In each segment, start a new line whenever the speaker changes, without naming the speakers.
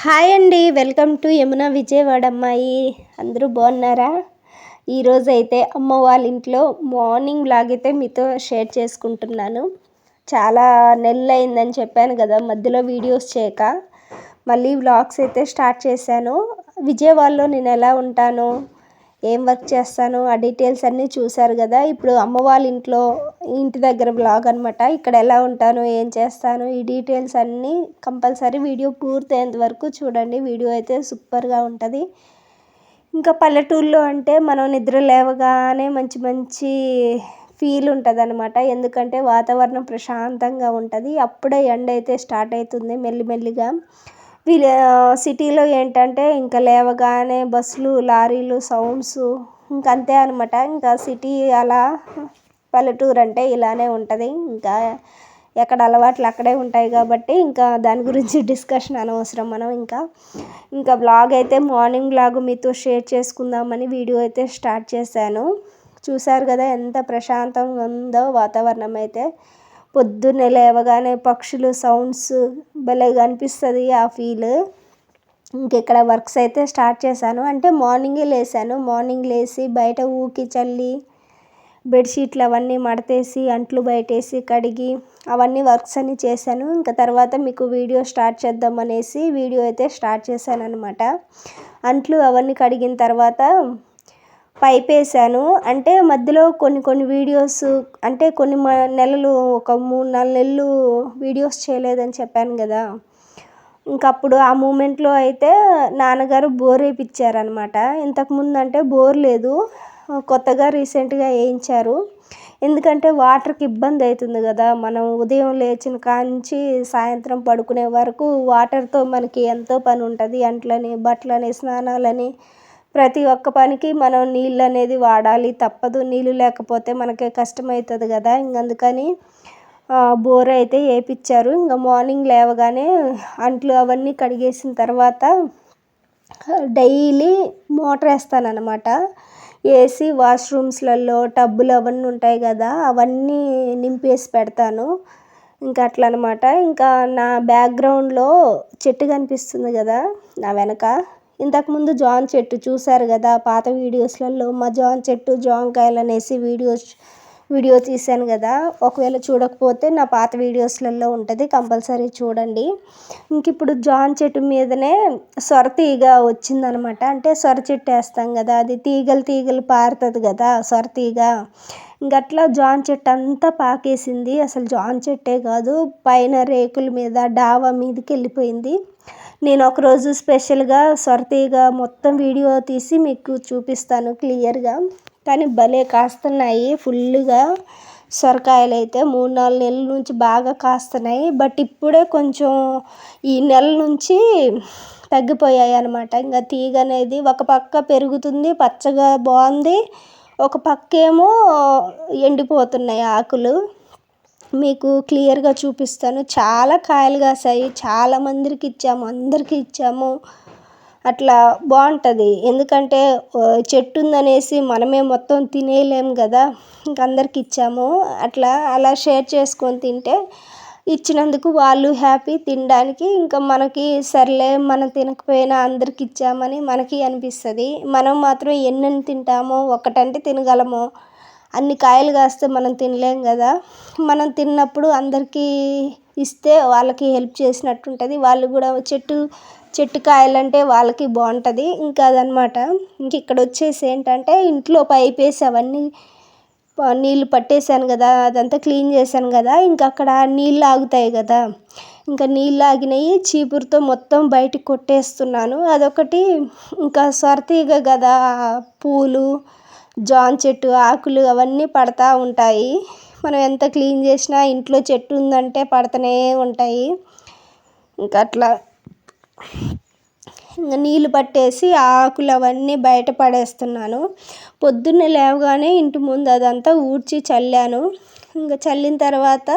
Hi అండి welcome to Yamuna Vijayawada అమ్మాయి అందరూ బాగున్నారా? ఈరోజు అయితే అమ్మ వాళ్ళ ఇంట్లో మార్నింగ్ బ్లాగ్ అయితే మీతో షేర్ చేసుకుంటున్నాను. చాలా నెలలు అయిందని చెప్పాను కదా మధ్యలో వీడియోస్ చేయక. మళ్ళీ వ్లాగ్స్ అయితే స్టార్ట్ చేశాను. విజయవాడలో నేను ఎలా ఉంటాను? ఏం వర్క్ చేస్తాను ఆ డీటెయిల్స్ అన్నీ చూశారు కదా. ఇప్పుడు అమ్మ వాళ్ళ ఇంట్లో ఇంటి దగ్గర బ్లాగ్ అనమాట ఇక్కడ ఎలా ఉంటాను ఏం చేస్తాను ఈ డీటెయిల్స్ అన్నీ కంపల్సరీ వీడియో పూర్తయ్యేంత వరకు చూడండి. వీడియో అయితే సూపర్గా ఉంటుంది. ఇంకా పల్లెటూరులో అంటే మనం నిద్ర లేవగానే మంచి మంచి ఫీల్ ఉంటుంది అనమాట ఎందుకంటే వాతావరణం ప్రశాంతంగా ఉంటుంది. అప్పుడే ఎండ అయితే స్టార్ట్ అవుతుంది మెల్లిమెల్లిగా. వీళ్ళ సిటీలో ఏంటంటే ఇంకా లేవగానే బస్సులు లారీలు సౌండ్స్ ఇంకా అంతే అనమాట ఇంకా సిటీ అలా పల్లెటూరు అంటే ఇలానే ఉంటుంది. ఇంకా ఎక్కడ అలవాట్లు అక్కడే ఉంటాయి కాబట్టి ఇంకా దాని గురించి డిస్కషన్ అనవసరం మనం ఇంకా. ఇంకా బ్లాగ్ అయితే మార్నింగ్ బ్లాగ్ మీతో షేర్ చేసుకుందామని వీడియో అయితే స్టార్ట్ చేశాను. చూశారు కదా ఎంత ప్రశాంతంగా ఉందో వాతావరణం అయితే. పొద్దున్నే లేవగానే పక్షులు సౌండ్స్ భలేగా అనిపిస్తుంది ఆ ఫీల్ ఇంకెక్కడ వర్క్స్ అయితే స్టార్ట్ చేశాను. అంటే మార్నింగే లేసాను మార్నింగ్ లేచి బయట ఊకి చల్లి బెడ్షీట్లు అవన్నీ మడతేసి అంట్లు బయటేసి కడిగి అవన్నీ వర్క్స్ అన్నీ చేశాను. ఇంకా తర్వాత మీకు వీడియో స్టార్ట్ చేద్దాం అనేసి వీడియో అయితే స్టార్ట్ చేశాను అనమాట అంట్లు అవన్నీ కడిగిన తర్వాత పైప్ వేసాను అంటే మధ్యలో కొన్ని కొన్ని వీడియోస్ అంటే కొన్ని నెలలు ఒక మూడు నాలుగు నెలలు వీడియోస్ చేయలేదని చెప్పాను కదా. ఇంకా అప్పుడు ఆ మూమెంట్లో అయితే నాన్నగారు బోర్ వేయించారనమాట ఇంతకుముందు అంటే బోర్ లేదు. కొత్తగా రీసెంట్గా వేయించారు. ఎందుకంటే వాటర్కి ఇబ్బంది అవుతుంది కదా. మనం ఉదయం లేచిన కాంచి సాయంత్రం పడుకునే వరకు వాటర్తో మనకి ఎంతో పని ఉంటుంది. అంట్లని బట్టలని స్నానాలని ప్రతి ఒక్క పనికి మనం నీళ్ళు అనేది వాడాలి. తప్పదు. నీళ్ళు లేకపోతే మనకి కష్టమవుతుంది కదా. ఇంక అందుకని బోర్ అయితే వేయించారు ఇంకా మార్నింగ్ లేవగానే అంట్లు అవన్నీ కడిగేసిన తర్వాత డైలీ మోటార్ వేస్తాను అనమాట వేసి వాష్రూమ్స్లలో టబ్బులు అవన్నీ ఉంటాయి కదా అవన్నీ నింపేసి పెడతాను. ఇంకా అట్లా అనమాట ఇంకా నా బ్యాక్గ్రౌండ్లో చెట్టు కనిపిస్తుంది కదా నా వెనక. ఇంతకుముందు జాన్ చెట్టు చూశారు కదా పాత వీడియోస్లలో మా జాన్ చెట్టు జాంకాయలు అనేసి వీడియోస్ వీడియో తీశాను కదా. ఒకవేళ చూడకపోతే నా పాత వీడియోస్లలో ఉంటుంది కంపల్సరీ చూడండి. ఇంక ఇప్పుడు జాన్ చెట్టు మీదనే సొర తీగ వచ్చిందనమాట. అంటే సొర చెట్టు వేస్తాం కదా అది తీగలు తీగలు పారుతుంది కదా సొర తీగ. ఇంకట్లా జాన్ చెట్టు అంతా పాకేసింది. అసలు జాన్ చెట్టే కాదు పైన రేకుల మీద డావా మీదకి వెళ్ళిపోయింది. నేను ఒకరోజు స్పెషల్గా సొరతీగ మొత్తం వీడియో తీసి మీకు చూపిస్తాను క్లియర్గా. కానీ భలే కాస్తున్నాయి. ఫుల్గా సొరకాయలు అయితే మూడు నాలుగు నెలల నుంచి బాగా కాస్తున్నాయి. బట్ ఇప్పుడే కొంచెం ఈ నెల నుంచి తగ్గిపోయాయి అనమాట ఇంకా తీగ అనేది ఒక పక్క పెరుగుతుంది పచ్చగా బాగుంది. ఒక పక్క ఏమో ఎండిపోతున్నాయి ఆకులు. మీకు క్లియర్గా చూపిస్తాను. చాలా కాయలు కాసాయి. చాలా మందికి ఇచ్చాము. అందరికీ ఇచ్చాము. అట్లా బాగుంటుంది. ఎందుకంటే చెట్టు ఉందనేసి మనమే మొత్తం తినేయలేము కదా. ఇంక అందరికి ఇచ్చాము. అట్లా అలా షేర్ చేసుకొని తింటే ఇచ్చినందుకు వాళ్ళు హ్యాపీ తినడానికి. ఇంకా మనకి సర్లే మనం తినకపోయినా అందరికి ఇచ్చామని మనకి అనిపిస్తుంది. మనం మాత్రం ఎన్నెన్ని తింటామో ఒకటంటే తినగలము అన్ని కాయలు కాస్తే మనం తినలేం కదా. మనం తిన్నప్పుడు అందరికీ ఇస్తే వాళ్ళకి హెల్ప్ చేసినట్టు ఉంటుంది వాళ్ళు కూడా చెట్టు చెట్టు కాయలంటే వాళ్ళకి బాగుంటుంది. ఇంకా అదనమాట. ఇంక ఇక్కడ వచ్చేసి ఏంటంటే ఇంట్లో పైప్ వేసి అవన్నీ నీళ్ళు పట్టేశాను కదా. అదంతా క్లీన్ చేశాను కదా. ఇంకా అక్కడ నీళ్ళు ఆగుతాయి కదా. ఇంకా నీళ్ళు ఆగినాయి చీపురుతో మొత్తం బయటికి కొట్టేస్తున్నాను. అదొకటి. ఇంకా సొరతీగ కదా. పూలు జాన్ చెట్టు ఆకులు అవన్నీ పడతా ఉంటాయి. మనం ఎంత క్లీన్ చేసినా ఇంట్లో చెట్టు ఉందంటే పడుతూనే ఉంటాయి. ఇంకా అట్లా ఇంకా నీళ్ళు పట్టేసి ఆకులు అవన్నీ బయట పడేస్తున్నాను. పొద్దున్నే లేవగానే ఇంటి ముందు అదంతా ఊడ్చి చల్లాను. ఇంకా చల్లిన తర్వాత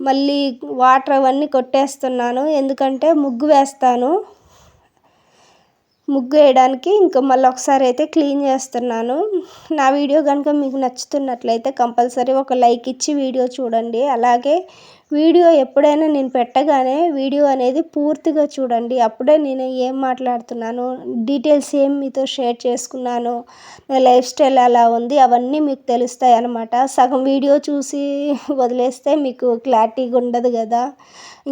మళ్ళీ వాటర్ అవన్నీ కొట్టేస్తున్నాను. ఎందుకంటే ముగ్గు వేస్తాను. ముగ్గు వేయడానికి ఇంకా మళ్ళీ ఒకసారి అయితే క్లీన్ చేస్తున్నాను. నా వీడియో కనుక మీకు నచ్చుతున్నట్లయితే కంపల్సరీ ఒక లైక్ ఇచ్చి వీడియో చూడండి. అలాగే వీడియో ఎప్పుడైనా నేను పెట్టగానే వీడియో అనేది పూర్తిగా చూడండి. అప్పుడే నేను ఏం మాట్లాడుతున్నాను డీటెయిల్స్ ఏం మీతో షేర్ చేసుకున్నాను నా లైఫ్ స్టైల్ అలా ఉంది అవన్నీ మీకు తెలుస్తాయి అన్నమాట. సగం వీడియో చూసి వదిలేస్తే మీకు క్లారిటీగా ఉండదు కదా.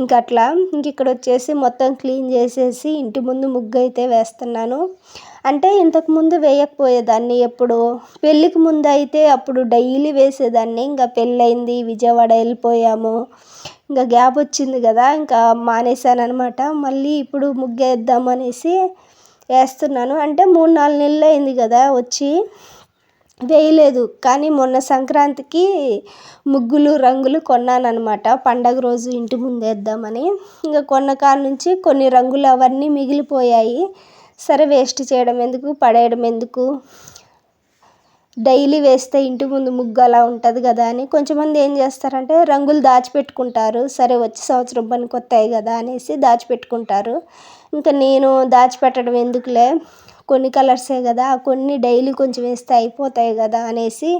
ఇంక అట్లా. ఇంక ఇక్కడ వచ్చేసి మొత్తం క్లీన్ చేసేసి ఇంటి ముందు ముగ్గు అయితే వేస్తున్నాను. అంటే ఇంతకుముందు వేయకపోయేదాన్ని ఎప్పుడు. పెళ్ళికి ముందు అయితే అప్పుడు డైలీ వేసేదాన్ని. ఇంకా పెళ్ళయింది విజయవాడ వెళ్ళిపోయాము. ఇంకా గ్యాప్ వచ్చింది కదా ఇంకా మానేశాను అనమాట మళ్ళీ ఇప్పుడు ముగ్గేద్దాం అనేసి వేస్తున్నాను. అంటే మూడు నాలుగు నెలలు అయింది కదా వచ్చి. వేయలేదు. కానీ మొన్న సంక్రాంతికి ముగ్గులు రంగులు కొన్నాను అనమాట పండగ రోజు ఇంటి ముందు వేద్దామని ఇంకా కొన్న కాడ నుంచి కొన్ని రంగులు అవన్నీ మిగిలిపోయాయి. సరే వేస్ట్ చేయడం ఎందుకు? పడేయడం ఎందుకు? డైలీ వేస్తే ఇంటి ముందు ముగ్గు అలా ఉంటుంది కదా అని. కొంచెంమంది ఏం చేస్తారంటే రంగులు దాచిపెట్టుకుంటారు. సరే వచ్చే సంవత్సరం పనికి కదా అనేసి దాచిపెట్టుకుంటారు. ఇంకా నేను దాచిపెట్టడం ఎందుకులే? కొన్ని కలర్సే కదా కొన్ని డైలీ కొంచెం వేస్తే అయిపోతాయి కదా అనేసి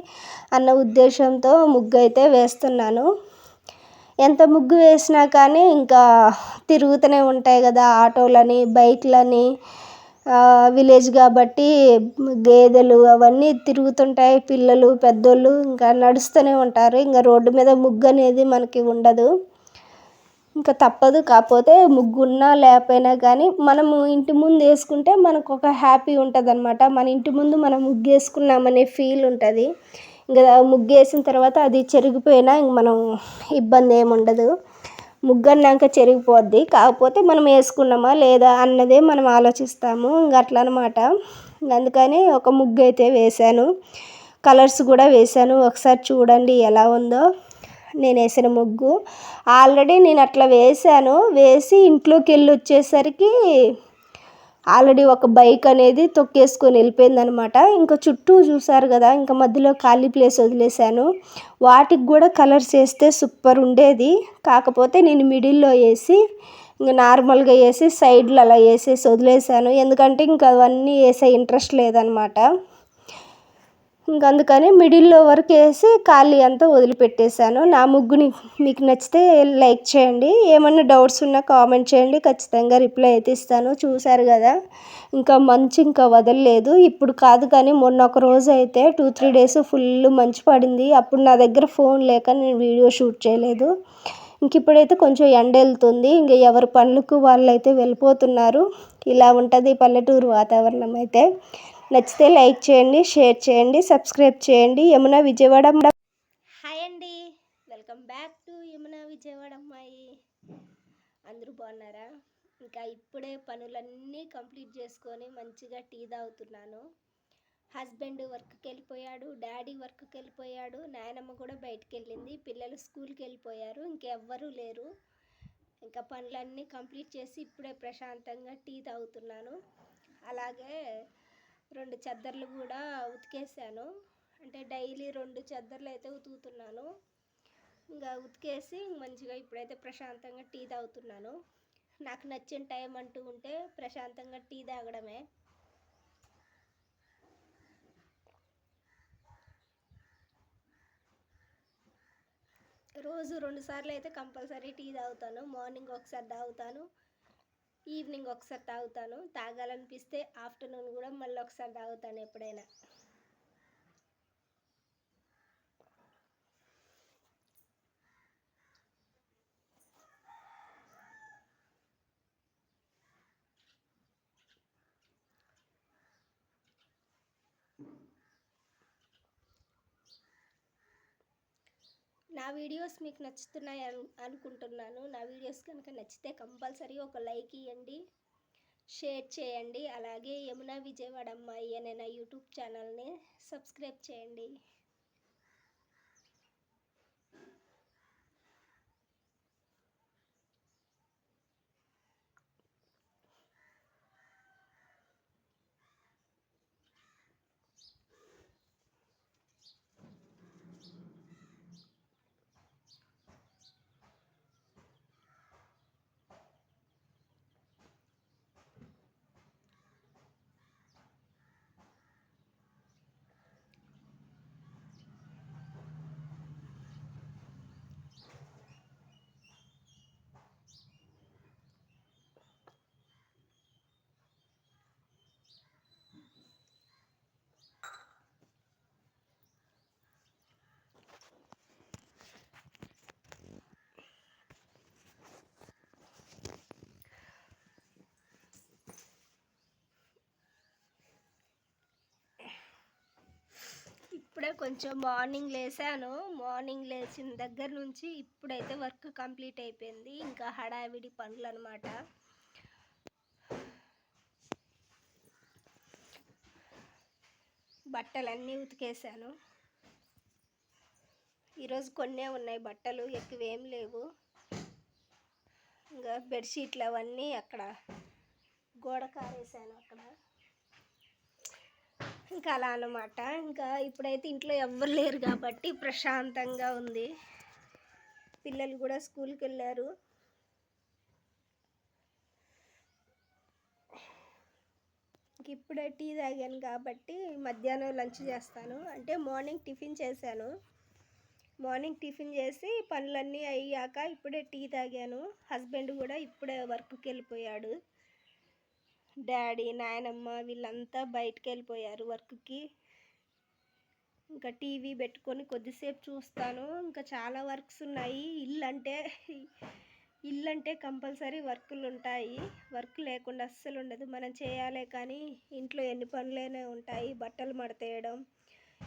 అన్న ఉద్దేశంతో ముగ్గు అయితే వేస్తున్నాను. ఎంత ముగ్గు వేసినా కానీ ఇంకా తిరుగుతూనే ఉంటాయి కదా ఆటోలని బైక్లని. విలేజ్ కాబట్టి గేదెలు అవన్నీ తిరుగుతుంటాయి. పిల్లలు పెద్దోళ్ళు ఇంకా నడుస్తూనే ఉంటారు. ఇంకా రోడ్డు మీద ముగ్గు అనేది మనకి ఉండదు. ఇంకా తప్పదు. కాకపోతే ముగ్గు ఉన్నా లేకపోయినా కానీ మనము ఇంటి ముందు వేసుకుంటే మనకు ఒక హ్యాపీ ఉంటుంది అనమాట మన ఇంటి ముందు మనం ముగ్గు వేసుకున్నామనే ఫీల్ ఉంటుంది. ఇంకా ముగ్గు వేసిన తర్వాత అది చెరిగిపోయినా ఇంక మనం ఇబ్బంది ఏమి ఉండదు ముగ్గు అన్నాక చెరిగిపోద్ది. కాకపోతే మనం వేసుకున్నామా లేదా అన్నదే మనం ఆలోచిస్తాము. ఇంక అట్లా అనమాట అందుకని ఒక ముగ్గు అయితే వేశాను. కలర్స్ కూడా వేశాను. ఒకసారి చూడండి ఎలా ఉందో. నేను వేసిన ముగ్గు. ఆల్రెడీ నేను అట్లా వేశాను. వేసి ఇంట్లోకి వెళ్ళి వచ్చేసరికి ఆల్రెడీ ఒక బైక్ అనేది తొక్కేసుకొని వెళ్ళిపోయింది అనమాట ఇంకా చుట్టూ చూసారు కదా ఇంకా మధ్యలో ఖాళీ ప్లేస్ వదిలేశాను. వాటికి కూడా కలర్స్ వేస్తే సూపర్ ఉండేది. కాకపోతే నేను మిడిల్లో వేసి ఇంకా నార్మల్గా వేసి సైడ్లో అలా వేసేసి వదిలేసాను ఎందుకంటే ఇంకా అవన్నీ వేసే ఇంట్రెస్ట్ లేదనమాట. ఇంక అందుకని మిడిల్లో వరకు వేసి ఖాళీ అంతా వదిలిపెట్టేశాను. నా ముగ్గుని మీకు నచ్చితే లైక్ చేయండి. ఏమన్నా డౌట్స్ ఉన్నా కామెంట్ చేయండి. ఖచ్చితంగా రిప్లై అయితే ఇస్తాను. చూశారు కదా ఇంకా మంచు ఇంకా వదలలేదు. ఇప్పుడు కాదు కానీ మొన్న ఒక రోజు అయితే టూ త్రీ డేస్ ఫుల్ మంచు పడింది. అప్పుడు నా దగ్గర ఫోన్ లేక నేను వీడియో షూట్ చేయలేదు. ఇంక ఇప్పుడైతే కొంచెం ఎండ వెళ్తుంది. ఇంక ఎవరి పనులకు వాళ్ళు అయితే వెళ్ళిపోతున్నారు. ఇలా ఉంటుంది పల్లెటూరు వాతావరణం అయితే. నచ్చితే లైక్ చేయండి షేర్ చేయండి సబ్స్క్రైబ్ చేయండి. యమున విజయవాడ హాయ్ అండి. Welcome back to Yamuna Vijayawada అమ్మాయి. అందరూ బాగున్నారా? ఇంకా ఇప్పుడే పనులన్నీ కంప్లీట్ చేసుకొని మంచిగా టీ తాగుతున్నాను. హస్బెండ్ వర్క్కి వెళ్ళిపోయాడు డాడీ వర్క్కి వెళ్ళిపోయాడు నాయనమ్మ కూడా బయటికి వెళ్ళింది పిల్లలు స్కూల్కి వెళ్ళిపోయారు ఇంకెవ్వరూ లేరు. ఇంకా పనులన్నీ కంప్లీట్ చేసి ఇప్పుడే ప్రశాంతంగా టీ తాగుతున్నాను. అలాగే రెండు చెద్దర్లు కూడా ఉతికేసాను. అంటే డైలీ రెండు చెద్దర్లు అయితే ఉతుకుతున్నాను. ఇంకా ఉతికేసి మంచిగా ఇప్పుడైతే ప్రశాంతంగా టీ తాగుతున్నాను. నాకు నచ్చిన టైం అంటూ ఉంటే ప్రశాంతంగా టీ తాగడమే. రోజు రెండు సార్లు అయితే కంపల్సరీ టీ తాగుతాను. మార్నింగ్ ఒకసారి తాగుతాను. ఈవినింగ్ ఒకసారి తాగుతాను. తాగాలనిపిస్తే ఆఫ్టర్నూన్ కూడా మళ్ళీ ఒకసారి తాగుతాను ఎప్పుడైనా. వీడియోస్ మీకు నచ్చుతున్నాయి అనుకుంటున్నాను. నా వీడియోస్ కనుక నచ్చితే కంపల్సరీ ఒక లైక్ ఇవ్వండి షేర్ చేయండి. అలాగే యమున విజయవాడ అమ్మాయి అనే నా యూట్యూబ్ ఛానల్ని సబ్స్క్రైబ్ చేయండి. ఇప్పుడే కొంచెం మార్నింగ్ లేసాను. మార్నింగ్ లేచిన దగ్గర నుంచి ఇప్పుడైతే వర్క్ కంప్లీట్ అయిపోయింది. ఇంకా హడావిడి పనులు అనమాట బట్టలన్నీ ఉతికేసాను. ఈరోజు కొన్నే ఉన్నాయి బట్టలు ఎక్కువేం లేవు. ఇంకా బెడ్షీట్లు అవన్నీ అక్కడ గోడ కారేసాను అక్కడ. ఇంకా అలా అనమాట ఇంకా ఇప్పుడైతే ఇంట్లో ఎవ్వరు లేరు కాబట్టి ప్రశాంతంగా ఉంది. పిల్లలు కూడా స్కూల్కి వెళ్ళారు. ఇంక ఇప్పుడే టీ తాగాను కాబట్టి మధ్యాహ్నం లంచ్ చేస్తాను. అంటే మార్నింగ్ టిఫిన్ చేశాను. మార్నింగ్ టిఫిన్ చేసి పనులన్నీ అయ్యాక ఇప్పుడే టీ తాగాను. హస్బెండ్ కూడా ఇప్పుడే వర్క్కి వెళ్ళిపోయాడు. డాడీ నాయనమ్మ వీళ్ళంతా బయటకు వెళ్ళిపోయారు వర్క్కి. ఇంకా టీవీ పెట్టుకొని కొద్దిసేపు చూస్తాను. ఇంకా చాలా వర్క్స్ ఉన్నాయి. ఇల్లు అంటే ఇల్లు అంటే కంపల్సరీ వర్కులు ఉంటాయి. వర్క్ లేకుండా అస్సలు ఉండదు. మనం చేయాలే కానీ ఇంట్లో ఎన్ని పనులైనా ఉంటాయి. బట్టలు మడతేయడం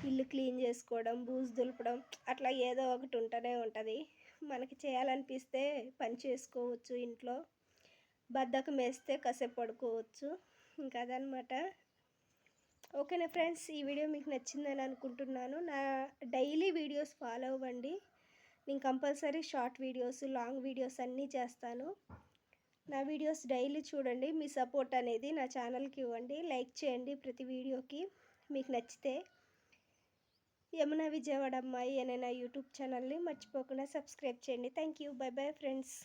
ఇల్లు క్లీన్ చేసుకోవడం బూజు దులపడం అట్లా ఏదో ఒకటి ఉంటూనే ఉంటుంది. మనకి చేయాలనిపిస్తే పని చేసుకోవచ్చు ఇంట్లో. బద్దకం వేస్తే కాసేపు పడుకోవచ్చు. ఇంకా అదనమాట ఓకేనా ఫ్రెండ్స్? ఈ వీడియో మీకు నచ్చిందని అనుకుంటున్నాను. నా డైలీ వీడియోస్ ఫాలో అవ్వండి. నేను compulsory short videos long videos అన్నీ చేస్తాను. నా వీడియోస్ డైలీ చూడండి. మీ సపోర్ట్ అనేది నా ఛానల్కి ఇవ్వండి. లైక్ చేయండి ప్రతి వీడియోకి. మీకు నచ్చితే యమున విజయవాడ అమ్మాయి అనే నా యూట్యూబ్ ఛానల్ని మర్చిపోకుండా సబ్స్క్రైబ్ చేయండి. Thank you. Bye bye friends.